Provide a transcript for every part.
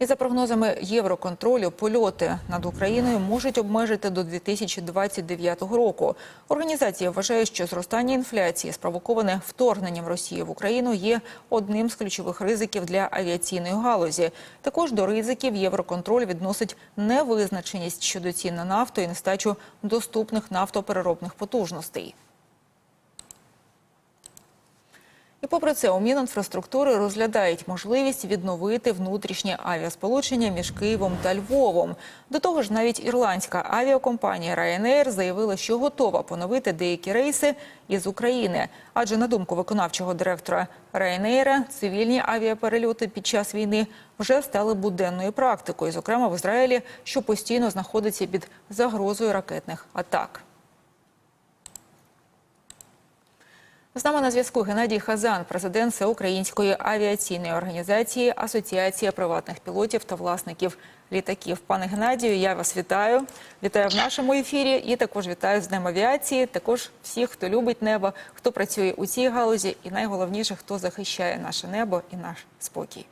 І за прогнозами Євроконтролю, польоти над Україною можуть обмежити до 2029 року. Організація вважає, що зростання інфляції, спровоковане вторгненням Росії в Україну, є одним з ключових ризиків для авіаційної галузі. Також до ризиків Євроконтроль відносить невизначеність щодо цін на нафту і нестачу доступних нафтопереробних потужностей. І попри це, у Мінінфраструктури розглядають можливість відновити внутрішнє авіасполучення між Києвом та Львовом. До того ж, навіть ірландська авіакомпанія Ryanair заявила, що готова поновити деякі рейси із України. Адже на думку виконавчого директора Ryanair, цивільні авіаперельоти під час війни вже стали буденною практикою, зокрема в Ізраїлі, що постійно знаходиться під загрозою ракетних атак. З нами на зв'язку Геннадій Хазан, президент Всеукраїнської авіаційної організації Асоціація приватних пілотів та власників літаків. Пане Геннадію, я вас вітаю. Вітаю в нашому ефірі і також вітаю з Днем авіації. Також всіх, хто любить небо, хто працює у цій галузі, і найголовніше, хто захищає наше небо і наш спокій.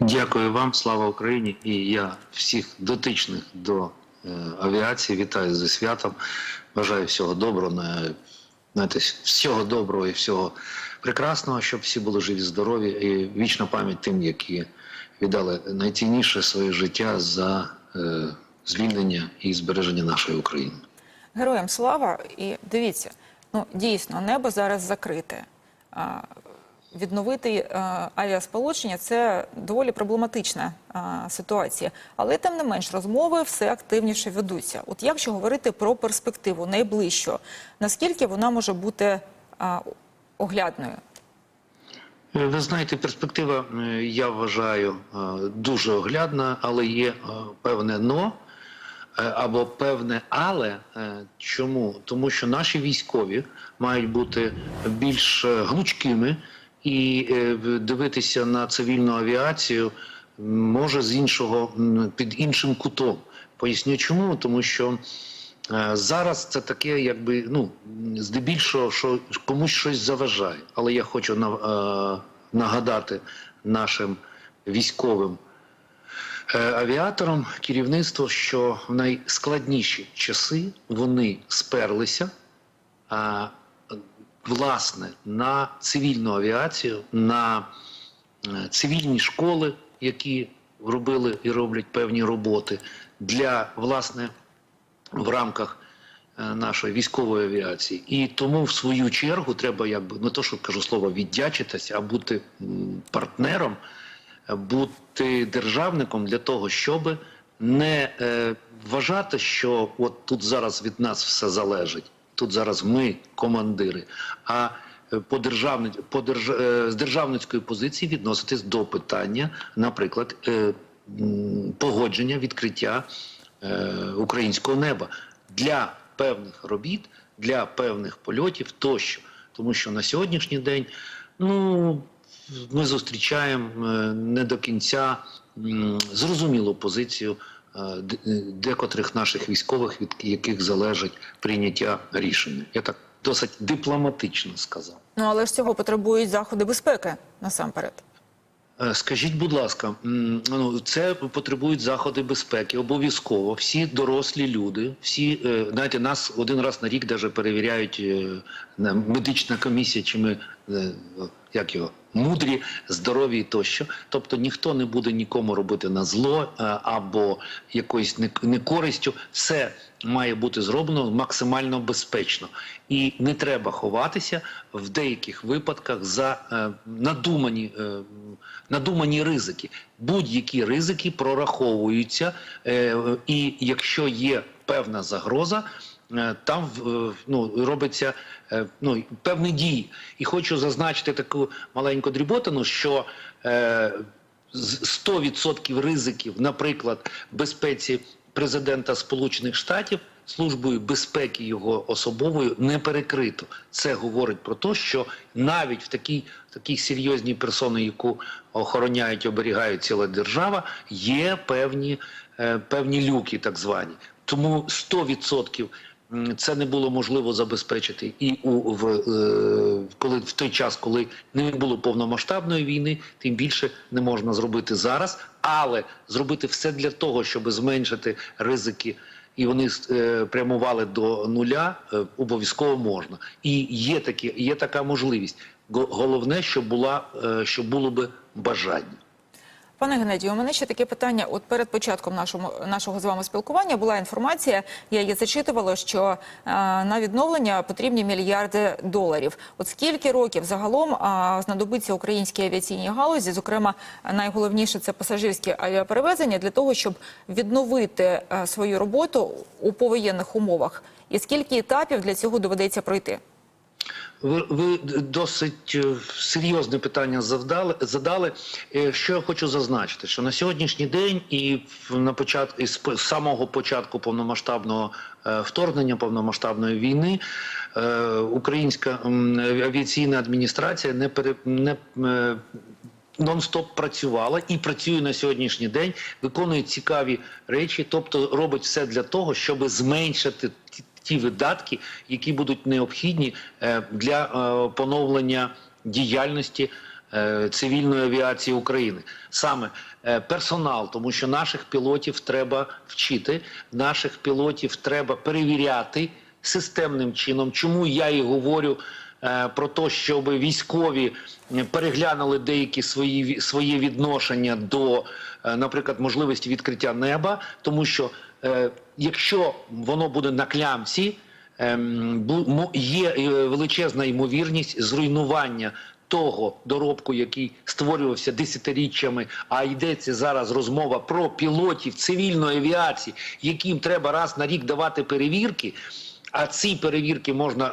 Дякую вам, слава Україні! І я всіх дотичних до е, авіації вітаю зі святом. Бажаю всього доброго, знаєте, всього доброго і всього прекрасного, щоб всі були живі, здорові і вічна пам'ять тим, які віддали найцінніше своє життя за е, звільнення і збереження нашої України. Героям слава! І дивіться, ну дійсно, небо зараз закрите. Відновити е, авіасполучення це доволі проблематична е, ситуація, але тим не менш розмови все активніше ведуться. От якщо говорити про перспективу найближчу, наскільки вона може бути е, оглядною? Ви знаєте, перспектива, я вважаю, дуже оглядна, але є певне но або певне але. Чому? Тому що наші військові мають бути більш гнучкими і е, дивитися на цивільну авіацію може з іншого під іншим кутом. Поясню чому, тому що. Е, Зараз це таке, якби ну здебільшого, що комусь щось заважає. Але я хочу е, нагадати нашим військовим авіаторам, керівництву, що в найскладніші часи вони сперлися а, власне на цивільну авіацію, на е, цивільні школи, які робили і роблять певні роботи для власне в рамках е, нашої військової авіації. І тому, в свою чергу, треба якби не то, що кажу слово віддячитися, а бути партнером, бути державником для того, щоб не е, вважати, що от тут зараз від нас все залежить. Тут зараз ми командири. А е, по державни, по держ, е, з державницької позиції відноситись до питання, наприклад, е, погодження відкриття українського неба для певних робіт, для певних польотів тощо. Тому що на сьогоднішній день ну, ми зустрічаємо не до кінця зрозумілу позицію декотрих наших військових, від яких залежить прийняття рішення. Я так досить дипломатично сказав. Ну але ж цього потребують заходи безпеки насамперед. Е, Скажіть, будь ласка, ну це потребують заходи безпеки. Обов'язково всі дорослі люди, всі е, знаєте, нас один раз на рік даже перевіряють е, на- медична комісія, чи ми е, як його мудрі, здорові тощо. Тобто ніхто не буде нікому робити на зло е, або якоюсь не- некористю. Все має бути зроблено максимально безпечно, і не треба ховатися в деяких випадках за е, надумані, е, надумані ризики. Будь-які ризики прораховуються, і якщо є певна загроза. Е, Там е, ну, робиться е, ну, певні дії. І хочу зазначити таку маленьку дріботину, що е, з 100% ризиків, наприклад, безпеці президента Сполучених Штатів службою безпеки його особовою не перекрито. Це говорить про те, що навіть в такій такій серйозній персоні, яку охороняють, оберігають ціла держава, є певні, певні люки, так звані. Тому 100% м, це не було можливо забезпечити і у в е, коли в той час, коли не було повномасштабної війни, тим більше не можна зробити зараз, але зробити все для того, щоб зменшити ризики. І вони е, прямували до нуля, е, обов'язково можна. І є такі, є така можливість. Го- Головне, щоб була, е, щоб було би бажання. Пане Геннадію, у мене ще таке питання. От перед початком нашому, нашого з вами спілкування була інформація, я її зачитувала, що е, на відновлення потрібні мільярди доларів. От скільки років загалом е, знадобиться українській авіаційній галузі, зокрема, найголовніше це пасажирські авіаперевезення, для того, щоб відновити е, свою роботу у повоєнних умовах? І скільки етапів для цього доведеться пройти? Ви, ви досить е, серйозне питання завдали, задали. Е, Що я хочу зазначити, що на сьогоднішній день і на початку і з самого початку повномасштабного е, вторгнення, повномасштабної війни, українська авіаційна адміністрація не пере не нон-стоп працювала і працює на сьогоднішній день, виконує цікаві речі, тобто робить все для того, щоб зменшити ті- видатки, які будуть необхідні е, для е, поновлення діяльності е, цивільної авіації України. Саме персонал, тому що наших пілотів треба вчити, наших пілотів треба перевіряти системним чином. Чому я і говорю про те, щоб військові переглянули деякі свої своє відношення до, наприклад, можливості відкриття неба, тому що якщо воно буде на клямці, ем, є е, величезна ймовірність зруйнування. Того доробку, який створювався десятиріччями, а йдеться зараз розмова про пілотів цивільної авіації, яким треба раз на рік давати перевірки. А ці перевірки можна е,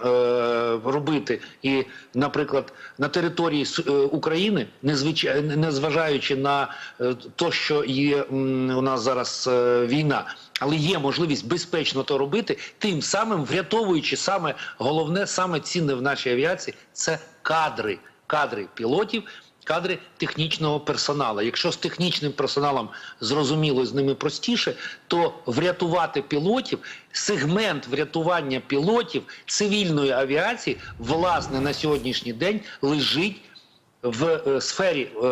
робити і, наприклад, на території е, України, незвичай, незважаючи на е, те, що є у нас зараз е, війна, але є можливість безпечно то робити, тим самим врятовуючи саме головне, саме цінне в нашій авіації це кадри, кадри пілотів. Кадри технічного персоналу. Якщо з технічним персоналом зрозуміло з ними простіше, то врятувати пілотів, сегмент врятування пілотів цивільної авіації, власне, на сьогоднішній день лежить в е, сфері е,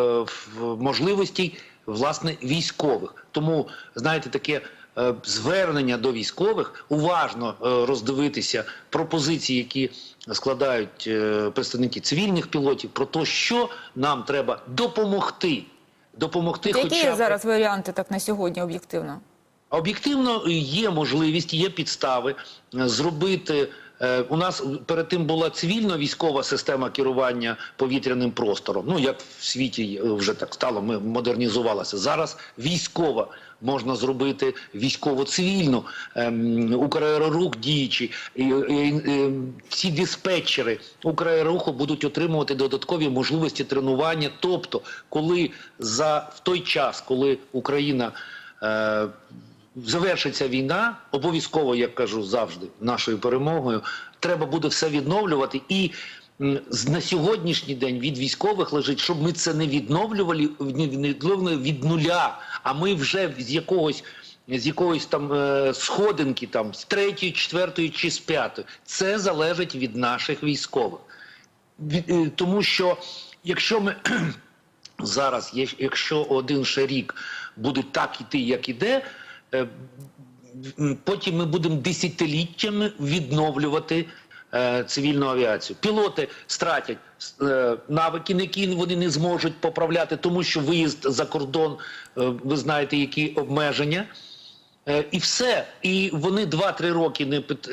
в можливостей власне військових. Тому знаєте, таке звернення до військових уважно е, роздивитися пропозиції, які складають е, представники цивільних пілотів, про те, що нам треба допомогти. Допомогти, які хоча б зараз варіанти так на сьогодні об'єктивно? Об'єктивно є можливість, є підстави е, зробити. е, У нас перед тим була цивільно-військова система керування повітряним простором. Ну як в світі е, вже так стало, ми модернізувалися. Зараз військова можна зробити військово-цивільну ем, Украерорух діючі. І, і, і, ці диспетчери Украероруху будуть отримувати додаткові можливості тренування. Тобто, коли за в той час, коли Україна е, завершиться війна, обов'язково, як кажу завжди, нашою перемогою, треба буде все відновлювати і. На сьогоднішній день від військових лежить, щоб ми це не відновлювали відновлювали від нуля, а ми вже з якогось з якоїсь там е, сходинки, там з третьої, четвертої чи з п'ятої. Це залежить від наших військових. Е, тому що якщо ми зараз, якщо один ще рік буде так іти, як іде, е, потім ми будемо десятиліттями відновлювати е, цивільну авіацію. Пілоти стратять е, навики, які вони не зможуть поправляти, тому що виїзд за кордон, е, ви знаєте, які обмеження. Е, І все. І вони 2-3 роки не під,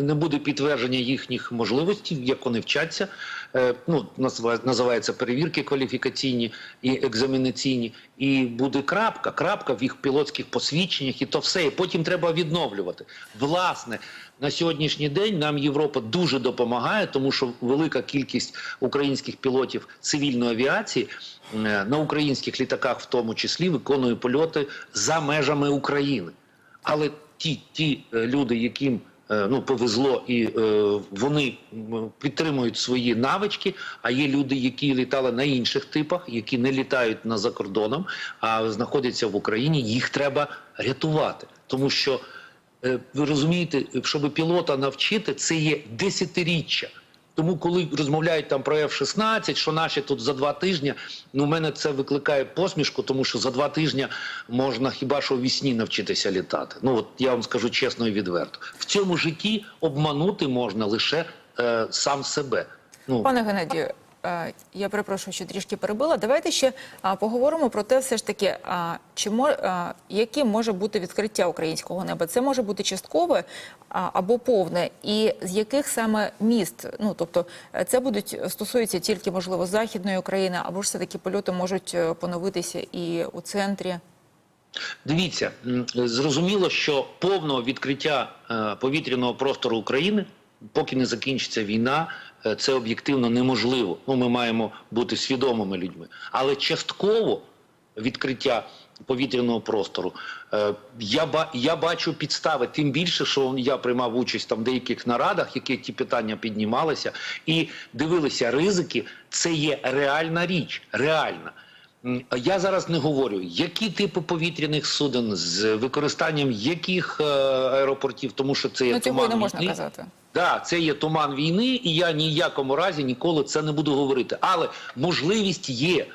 не буде підтвердження їхніх можливостей, як вони вчаться. Е, Ну, називає- називаються перевірки кваліфікаційні і екзаменаційні. І буде крапка, крапка в їх пілотських посвідченнях, і то все. І потім треба відновлювати. Власне, на сьогоднішній день нам Європа дуже допомагає, тому що велика кількість українських пілотів цивільної авіації е, на українських літаках, в тому числі, виконує польоти за межами України. Але ті, ті е, люди, яким ну повезло, і е, вони підтримують свої навички. А є люди, які літали на інших типах, які не літають на за кордоном, а знаходяться в Україні. Їх треба рятувати, тому що Е, Ви розумієте, щоб пілота навчити, це є десятиріччя. Тому, коли розмовляють там про F-16, що наші тут за два тижні, ну, в мене це викликає посмішку, тому що за два тижні можна хіба що вісні навчитися літати. Ну от я вам скажу чесно і відверто. В цьому житті обманути можна лише е, сам себе. Ну, Пане Геннадію, я перепрошую, що трішки перебила. Давайте ще поговоримо про те, все ж таки, чи мо, а, яким може бути відкриття українського неба. Це може бути часткове або повне, і з яких саме міст? Ну тобто, е, це будуть стосується тільки можливо західної України, або ж все таки польоти можуть е, поновитися і у центрі. Дивіться, зрозуміло, що повного відкриття е, повітряного простору України, поки не закінчиться війна, е, це об'єктивно неможливо. Ну, ми маємо бути свідомими людьми. Але частково відкриття повітряного простору е, я, я бачу підстави, тим більше, що я приймав участь там в деяких нарадах, які ті питання піднімалися, і дивилися ризики. Це є реальна річ, реальна. Я зараз не говорю, які типи повітряних суден з використанням яких е, аеропортів, тому що це є Ну цього не можна казати. Да, це є туман війни, і я ніякому разі ніколи це не буду говорити. Але можливість є.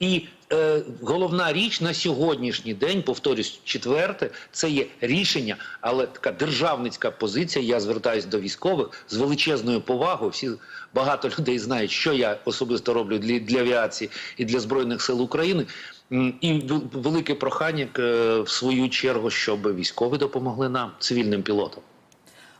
І е, головна річ на сьогоднішній день, повторюсь, четверте, це є рішення, але така державницька позиція. Я звертаюся до військових з величезною повагою. Всі багато людей знають, що я особисто роблю для, для авіації і для збройних сил України. І велике прохання е, в свою чергу, щоб військові допомогли нам, цивільним пілотам.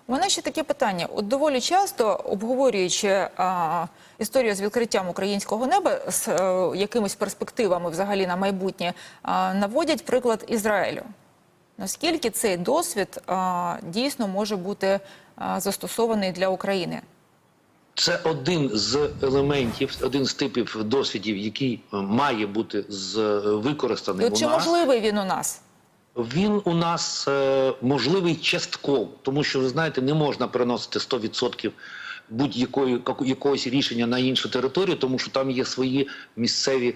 У мене ще таке питання. От доволі часто обговорюючи а, історію з відкриттям українського неба з е, якимись перспективами взагалі на майбутнє, а, наводять приклад Ізраїлю. Наскільки цей досвід а, дійсно може бути а, застосований для України? Це один з елементів, один з типів досвідів, який має бути з використаний от у чи нас. можливий він у нас? Він у нас е, можливий частково, тому що ви знаєте, не можна переносити 100% будь-якої яко- якогось рішення на іншу територію, тому що там є свої місцеві.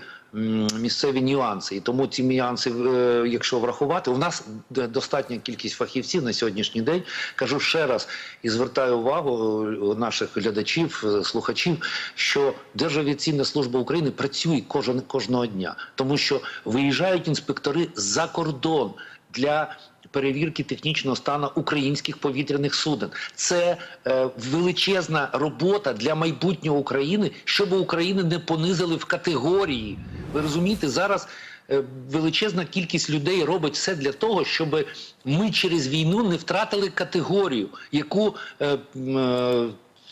Місцеві нюанси, і тому ці нюанси, е, якщо врахувати, у нас достатня кількість фахівців на сьогоднішній день. Кажу ще раз і звертаю увагу е, наших глядачів, е, слухачів, що Державіаційна служба України працює кожен кожного дня, тому що виїжджають інспектори за кордон для перевірки технічного стану українських повітряних суден. Це е, величезна робота для майбутнього України, щоб України не понизили в категорії. Ви розумієте, зараз. е, Величезна кількість людей робить все для того, щоб ми через війну не втратили категорію, яку е, е,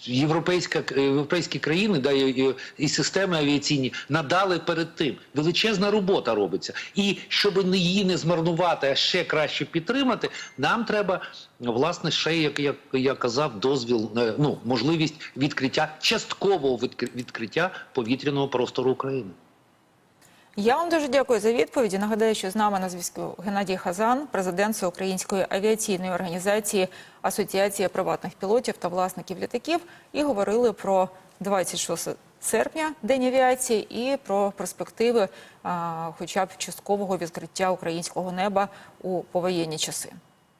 європейська європейські країни да, і, і- системи авіаційні надали перед тим. Величезна робота робиться. І щоб не її не змарнувати, а ще краще підтримати, нам треба власне ще, як я, я казав, дозвіл, е, ну можливість відкриття часткового відкри- відкриття повітряного простору України. Я вам дуже дякую за відповіді. Нагадаю, що з нами на зв'язку Геннадій Хазан, президент Всеукраїнської авіаційної організації Асоціація приватних пілотів та власників літаків, і говорили про 26 серпня День авіації і про перспективи, а, хоча б часткового відкриття українського неба у повоєнні часи.